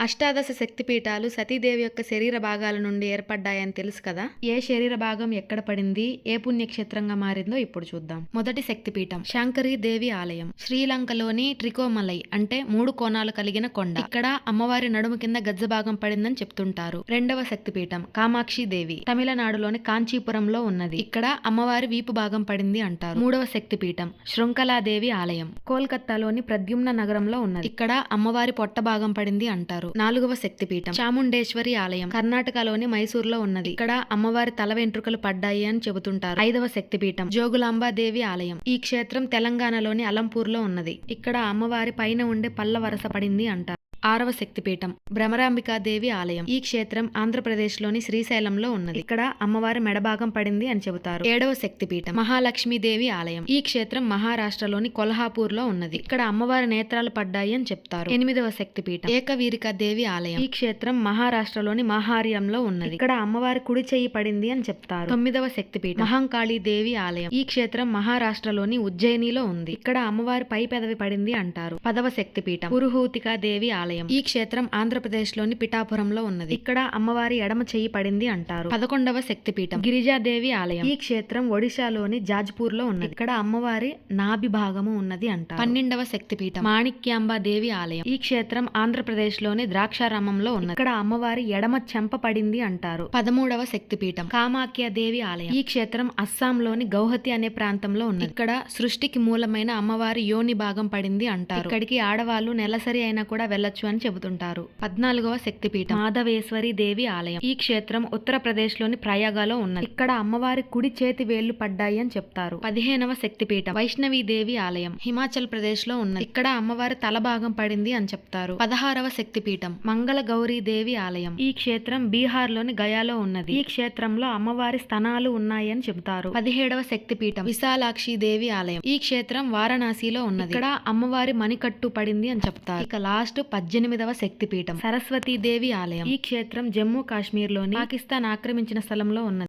అష్టాదశ శక్తిపీఠాలు సతీదేవి యొక్క శరీర భాగాల నుండి ఏర్పడ్డాయని తెలుసు కదా? ఏ శరీర భాగం ఎక్కడ పడింది? ఏ పుణ్యక్షేత్రంగా మారిందో ఇప్పుడు చూద్దాం. మొదటి శక్తిపీఠం శాంకరీ దేవి ఆలయం. శ్రీలంకలోని ట్రికోమలై అంటే మూడు కోణాలు కలిగిన కొండ. ఇక్కడ అమ్మవారి నడుము కింద గజ్జ భాగం పడిందని చెప్తుంటారు. రెండవ శక్తిపీఠం కామాక్షి దేవి తమిళనాడులోని కాంచీపురంలో ఉన్నది. ఇక్కడ అమ్మవారి వీపు భాగం పడింది అంటారు. మూడవ శక్తిపీఠం శృంఖలాదేవి ఆలయం. కోల్కత్తాలోని ప్రద్యుమ్న నగరంలో ఉన్నది. ఇక్కడ అమ్మవారి పొట్ట భాగం పడింది అంటారు. నాలుగవ శక్తిపీఠం చాముండేశ్వరి ఆలయం కర్ణాటకలోని మైసూర్లో ఉన్నది. ఇక్కడ అమ్మవారి తల వెంట్రుకలు పడ్డాయి అని చెబుతుంటారు. ఐదవ శక్తిపీఠం జోగులాంబాదేవి ఆలయం. ఈ క్షేత్రం తెలంగాణలోని అలంపూర్లో ఉన్నది. ఇక్కడ అమ్మవారి పైన ఉండే పల్ల వరస పడింది అంటారు. ఆరవ శక్తిపీఠం భ్రమరాంబికాదేవి ఆలయం. ఈ క్షేత్రం ఆంధ్రప్రదేశ్లోని శ్రీశైలంలో ఉన్నది. ఇక్కడ అమ్మవారి మెడభాగం పడింది అని చెబుతారు. ఏడవ శక్తిపీఠం మహాలక్ష్మీదేవి ఆలయం. ఈ క్షేత్రం మహారాష్ట్రలోని కొల్హాపూర్లో ఉన్నది. ఇక్కడ అమ్మవారి నేత్రాలు పడ్డాయి అని చెప్తారు. ఎనిమిదవ శక్తిపీఠం ఏకవీరిక దేవి ఆలయం. ఈ క్షేత్రం మహారాష్ట్రలోని మహార్యంలో ఉన్నది. ఇక్కడ అమ్మవారి కుడి చెయ్యి పడింది అని చెప్తారు. తొమ్మిదవ శక్తిపీఠం మహంకాళి దేవి ఆలయం. ఈ క్షేత్రం మహారాష్ట్రలోని ఉజ్జయినిలో ఉంది. ఇక్కడ అమ్మవారి పై పెదవి పడింది అంటారు. పదవ శక్తిపీఠం పురుహూతికా దేవి ఆలయం. ఈ క్షేత్రం ఆంధ్రప్రదేశ్లోని పిఠాపురంలో ఉన్నది. ఇక్కడ అమ్మవారి ఎడమ చెయ్యి పడింది అంటారు. పదకొండవ శక్తిపీఠం. గిరిజాదేవి ఆలయం. ఈ క్షేత్రం ఒడిశాలోని జాజ్పూర్లో ఉన్నది. ఇక్కడ అమ్మవారి నాభి భాగము ఉన్నది అంటారు. పన్నెండవ శక్తిపీఠం. మాణిక్యాంబ దేవి ఆలయం. ఈ క్షేత్రం ఆంధ్రప్రదేశ్లోని ద్రాక్షారామంలో ఉన్నది. ఇక్కడ అమ్మవారి ఎడమ చెంప పడింది అంటారు. పదమూడవ శక్తిపీఠం. కామాఖ్య దేవి ఆలయం. ఈ క్షేత్రం అస్సాంలోని గౌహతి అనే ప్రాంతంలో ఉన్నది. ఇక్కడ సృష్టికి మూలమైన అమ్మవారి యోని భాగం పడింది అంటారు. ఇక్కడికి ఆడవాళ్ళు నెలసరి అయినా కూడా వెళ్ళొచ్చు. అని చెబుతుంటారు. పద్నాలుగవ శక్తిపీఠం మాధవేశ్వరి దేవి ఆలయం. ఈ క్షేత్రం ఉత్తరప్రదేశ్లోని ప్రయాగలో ఉన్నది. ఇక్కడ అమ్మవారి కుడి చేతి వేళ్ళు పడ్డాయి అని చెప్తారు. పదిహేనవ శక్తిపీఠం వైష్ణవి దేవి ఆలయం హిమాచల్ ప్రదేశ్లో ఉన్నది. ఇక్కడ అమ్మవారి తల భాగం పడింది అని చెప్తారు. పదహారవ శక్తిపీఠం మంగళ గౌరీ దేవి ఆలయం. ఈ క్షేత్రం బీహార్లోని గయాలో ఉన్నది. ఈ క్షేత్రంలో అమ్మవారి స్థనాలు ఉన్నాయి అని చెబుతారు. పదిహేడవ శక్తిపీఠం విశాలాక్షి దేవి ఆలయం. ఈ క్షేత్రం వారణాసిలో ఉన్నది. ఇక్కడ అమ్మవారి మణికట్టు పడింది అని చెప్తారు. ఇక లాస్ట్ పద్దెనిమిదవ శక్తిపీఠం సరస్వతీదేవి ఆలయం. ఈ క్షేత్రం జమ్మూ కాశ్మీర్లోని పాకిస్తాన్ ఆక్రమించిన స్థలంలో ఉన్నది.